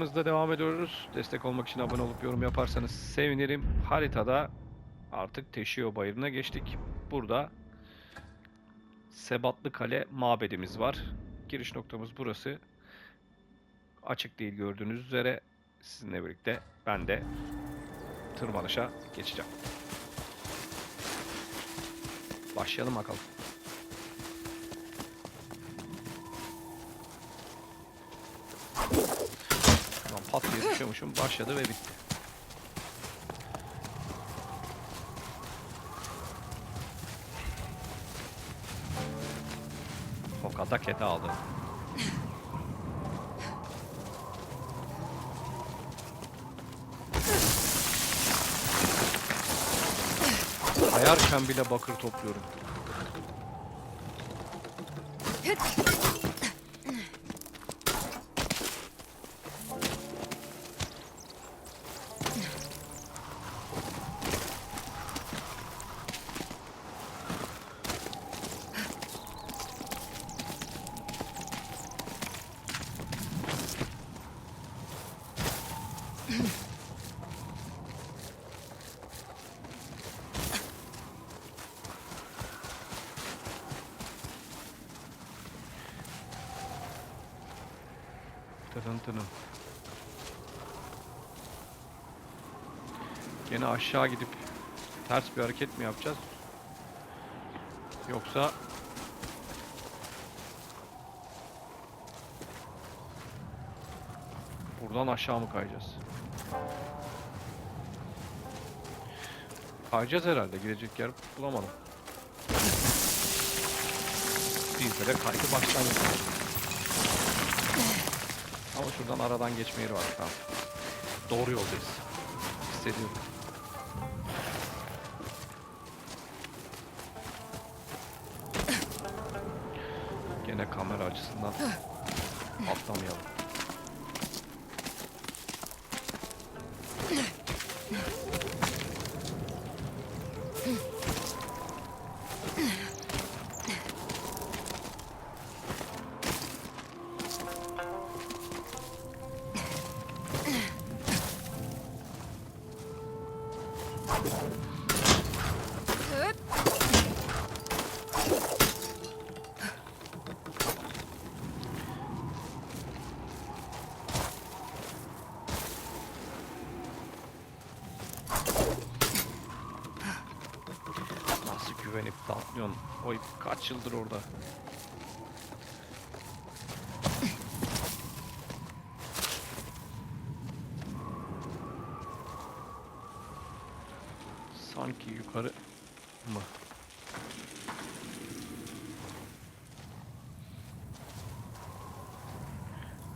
Hızla devam ediyoruz. Destek olmak için abone olup yorum yaparsanız sevinirim. Haritada artık Teşio Bayırı'na geçtik. Burada Sebatlı Kale mabedimiz var. Giriş noktamız burası. Açık değil gördüğünüz üzere. Sizinle birlikte ben de tırmanışa geçeceğim. Başlayalım bakalım. Lan pat diye. Başladı ve bitti. Tokata kete aldı. Kayarken bile bakır topluyorum. Tırın tırın. Gene aşağı gidip ters bir hareket mi yapacağız? Yoksa buradan aşağı mı kayacağız? Kayacağız herhalde. Girecek yer bulamadım. Bizde de kaydı yapalım. Ama şuradan aradan geçme yeri var. Tamam. Doğru yoldayız. Hissediyorum. Gene kamera açısından atlamayalım. Atlıyorsun? Oy kaç yıldır orada. Sanki yukarı mı?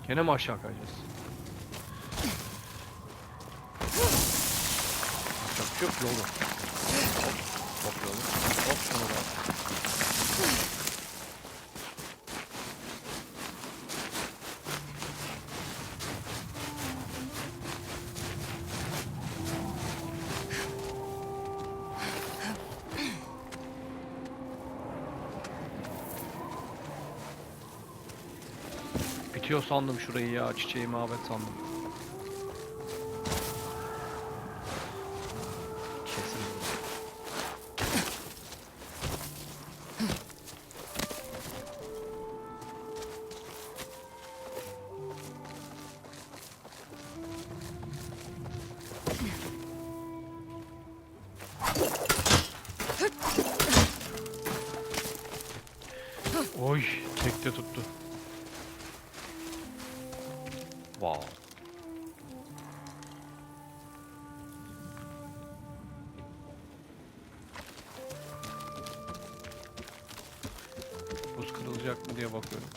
Gene mi aşağı kayacağız? Yapacak bir şey yok yolu. Yolu. Hop şunu da. Bitiyor sandım şurayı ya. Çiçeği mabet sandım. Oy, tekte tuttu. Wow. Buz kırılacak mı diye bakıyorum.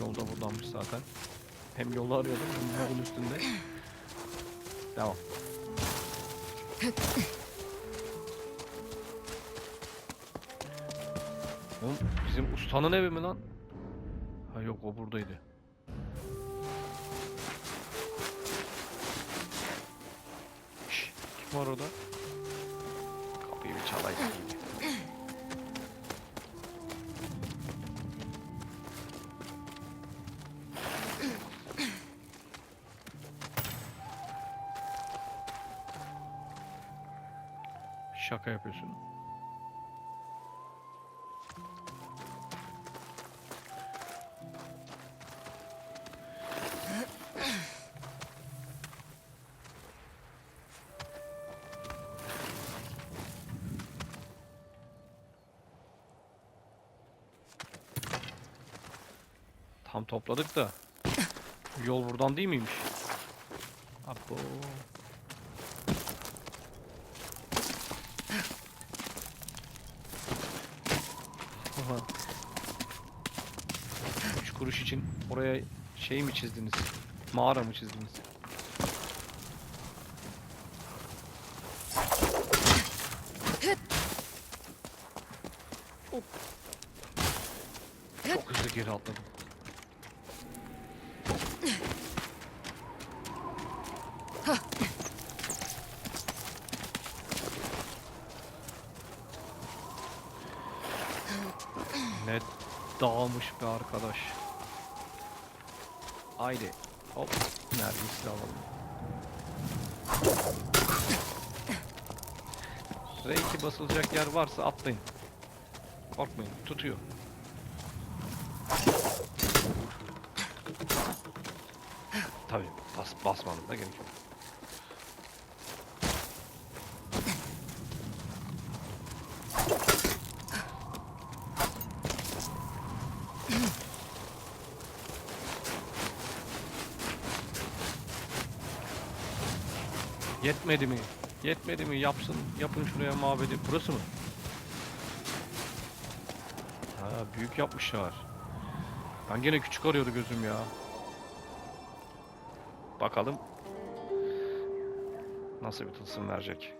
Yolda buradanmış zaten. Hem yolu arıyordum hem yolun üstünde. Devam. Oğlum bizim ustanın evi mi lan? Ha yok o buradaydı. Şşş, kim var orada? Kapıyı bir çalayım. Şaka yapıyorsun. Tam topladık da yol buradan değil miymiş? Abo. Kuruş için oraya şey mi çizdiniz? Mağara mı çizdiniz? Çok hızlı geri atladım. Ne dağmış be arkadaş. Haydi. Hop. Neredeyse alalım. R2 basılacak yer varsa atlayın. Korkmayın. Tutuyor. Tabii bas, basmanız da gerek yok. Yetmedi mi? Yetmedi mi? Yapsın, yapın şuraya mabedi. Burası mı? Ha, büyük yapmışlar. Ben gene küçük arıyordu gözüm ya. Bakalım nasıl bir tılsım verecek.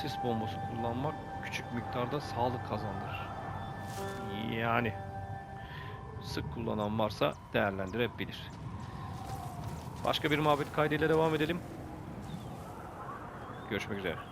Sis bombası kullanmak küçük miktarda sağlık kazandırır. Yani sık kullanan varsa değerlendirebilir. Başka bir muhabbet kaydıyla devam edelim. Görüşmek üzere.